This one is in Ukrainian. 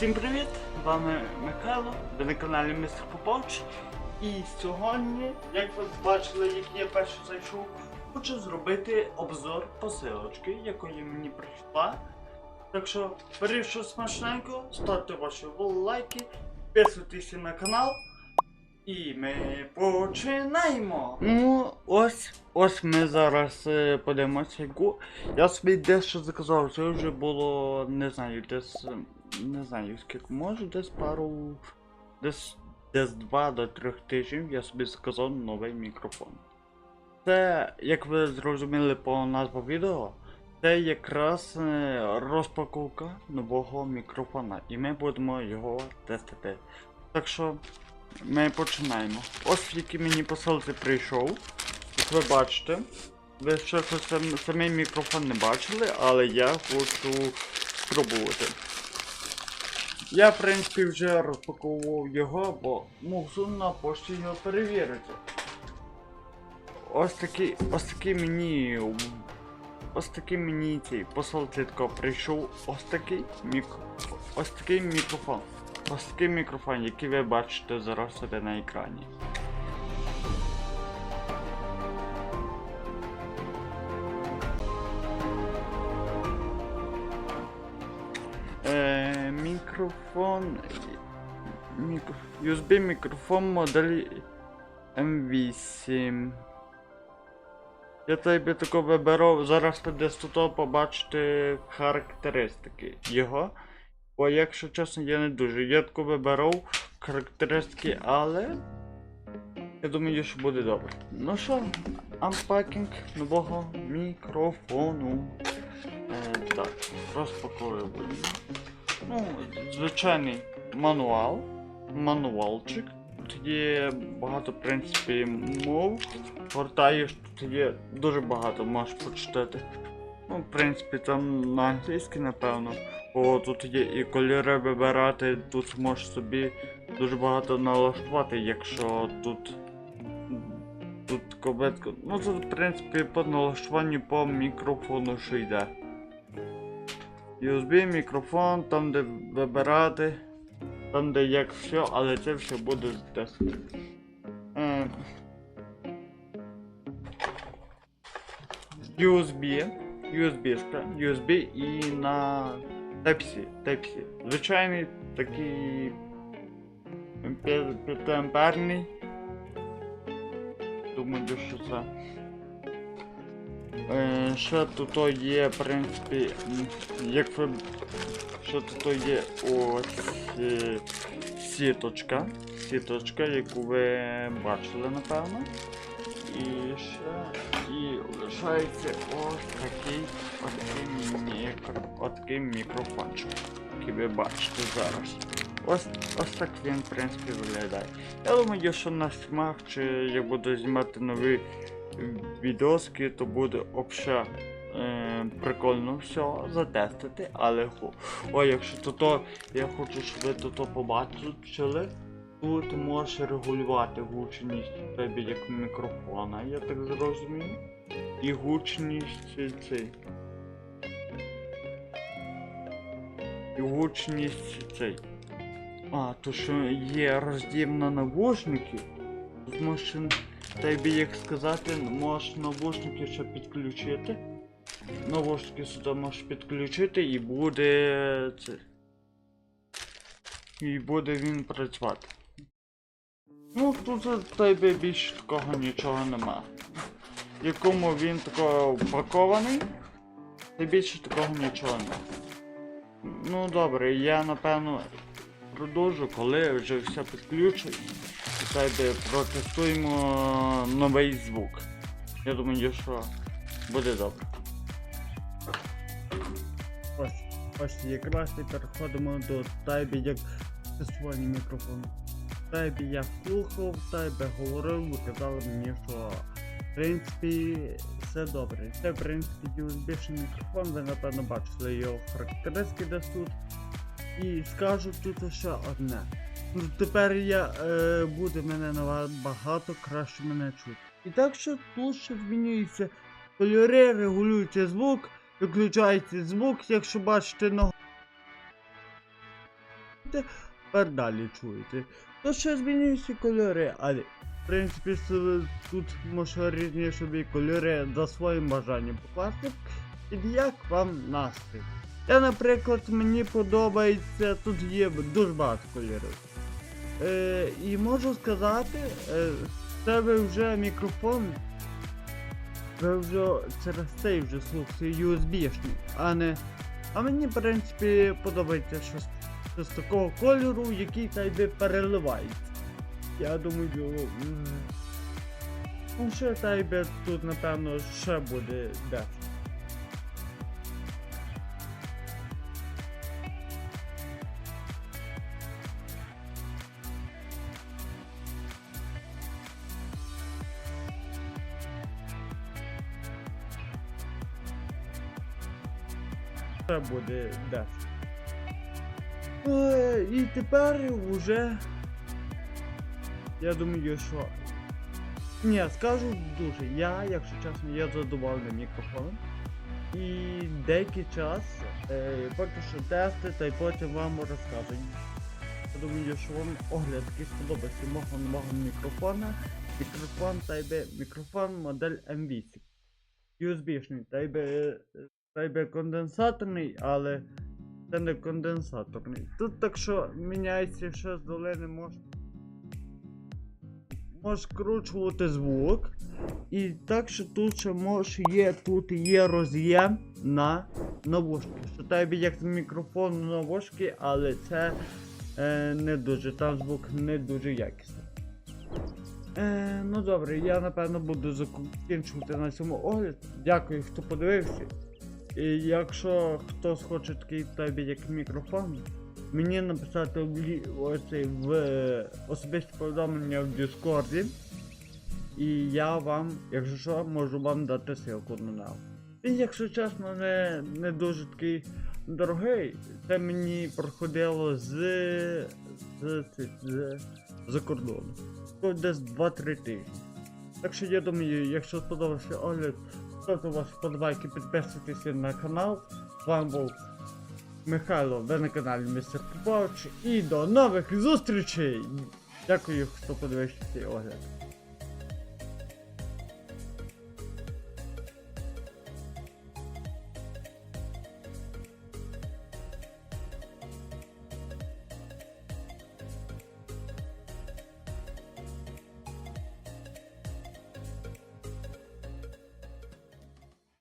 Всім привіт! Вами Михайло, ви на каналі Мистер Попович. І сьогодні, як ви бачили, як я перший зайшов, хочу зробити обзор посилочки, якої мені прийшла. Так що, беріть смачненько, ставте ваші лайки, підписуйтесь на канал. І ми починаємо. Ну, ось, ось ми зараз е, подивимося. Я собі дещо заказав, це вже було, не знаю, десь, не знаю скільки, може десь пару, десь, десь 2 до 3 тижнів я собі заказав новий мікрофон. Це, як ви зрозуміли по назву відео, це якраз е, розпаковка нового мікрофона, і ми будемо його тестити. Так що ми починаємо. Ось який мені посилці прийшов. Як ви бачите, ви ще сам, самий мікрофон не бачили, але я хочу спробувати. Я, в принципі, вже розпаковував його, бо можу на пошті його перевірити. Ось такий, ось такий мені. Ось такий мені цей посилці тако прийшов ось такий мікро. Ось такий мікрофон. Ось такий мікрофон, який ви бачите зараз себе на екрані. Мікрофон. Мікро... USB мікрофон моделі M8. Я тебе тако виберу, зараз ви десь тут побачите характеристики його. Бо якщо чесно, я не дуже. Я тако вибирав характеристики, але. Я думаю, що буде добре. Ну що, анпакінг нового мікрофону. Е, так, розпаковуємо. Ну, звичайний мануал. Мануалчик. Тут є багато, в принципі, мов. Гортаєш, тут є дуже багато, можеш почитати. Ну, в принципі, там на англійській, напевно. Бо тут є і кольори вибирати, тут можеш собі дуже багато налаштувати, якщо тут. Тут кобетка. Ну тут в принципі по налаштуванню по мікрофону що йде. USB, мікрофон, там де вибирати, там де як все, але це все буде з тесту. Е, USB, USB, USB і на Type-C. Звичайний такий 5 амперний. Думаю, що це. Ще тут є, в принципі, як ви. Ще тут є ось е, сіточка. Сіточка, яку ви бачили, напевно. І ще. І лишається ось такий ось мікро, ось мікрофончик, який ви бачите зараз. Ось, ось так він, в принципі, виглядає. Я думаю, що на стрімах, чи я буду знімати нові відоски, то буде обша е, прикольно все затестити, але хо. О, якщо то, то я хочу, щоб ви то, то побачили, тут можеш регулювати гучність тебе як мікрофона, я так зрозумів. І гучність цей. І гучність цей. А, то що є розділ на навушники. Тут можеш, тобі як сказати, можеш навушники ще підключити. Навушники сюди можеш підключити і буде це. І буде він працювати. Ну, тут в тебе більше такого нічого нема. Якому він тако упакований, та більше такого нічого нема. Ну добре, я напевно продовжу, коли вже все підключу. Тебе протестуємо новий звук. Я думаю, що буде добре. Ось, ось якраз і переходимо до тайбі як тестування мікрофону. Тайбі я слухав, тайбі говорив, і казали мені, що в принципі все добре. Це в принципі USB мікрофон, ви напевно бачили його характеристики десь тут. І скажу тут ще одне. Ну, Тепер я е, буде мене набагато краще мене чути. І так що тут ще змінюється кольори, регулюється звук, виключається звук, якщо бачите на тепер далі чуєте. То ще змінюються кольори, але в принципі тут може різні собі кольори за своїм бажанням покласти. Під як вам настрій. Я, наприклад, мені подобається, тут є дуже багато кольорів. Е, і можу сказати, е, це ви вже мікрофон. Ви вже через цей вже слухаєте USB-шний, а не. А мені, в принципі, подобається щось, щось такого кольору, який та би переливається. Я думаю, м, ну ще та тут, напевно, ще буде дешево. Це буде дешево. Е, І тепер вже. Я думаю, що. Ні, скажу дуже. Я, якщо чесно, я задоволений мікрофоном. І деякий час е, поки що тести, та й потім вам розкажу. Я думаю, що вам огляд такий сподобається мого нового мікрофона. Мікрофон та мікрофон модель M8. USB-шний, е, та й конденсаторний, але це не конденсаторний. Тут так що міняється ще з долини може. Може скручувати звук. І так що тут ще може є, тут є роз'єм на навушники. Що тебе як мікрофон на навушки, але це е, не дуже, там звук не дуже якісний. Е, ну добре, я напевно буду закінчувати на цьому огляд. Дякую, хто подивився. І якщо хтось хоче такий тобі як мікрофон, мені написати в, лі- в е, особисті повідомлення в Дискорді. І я вам, якщо що, можу вам дати ссылку на нього. І якщо чесно, не, не дуже такий дорогий. Це мені проходило з, з, з, з, з кордону. То Десь 2-3 тижні. Так що я думаю, якщо сподобався огляд, ставте ваші подобайки, підписуйтесь на канал. З вами був Михайло, ви на каналі Містер Попович. І до нових зустрічей! Дякую, хто подивився цей огляд.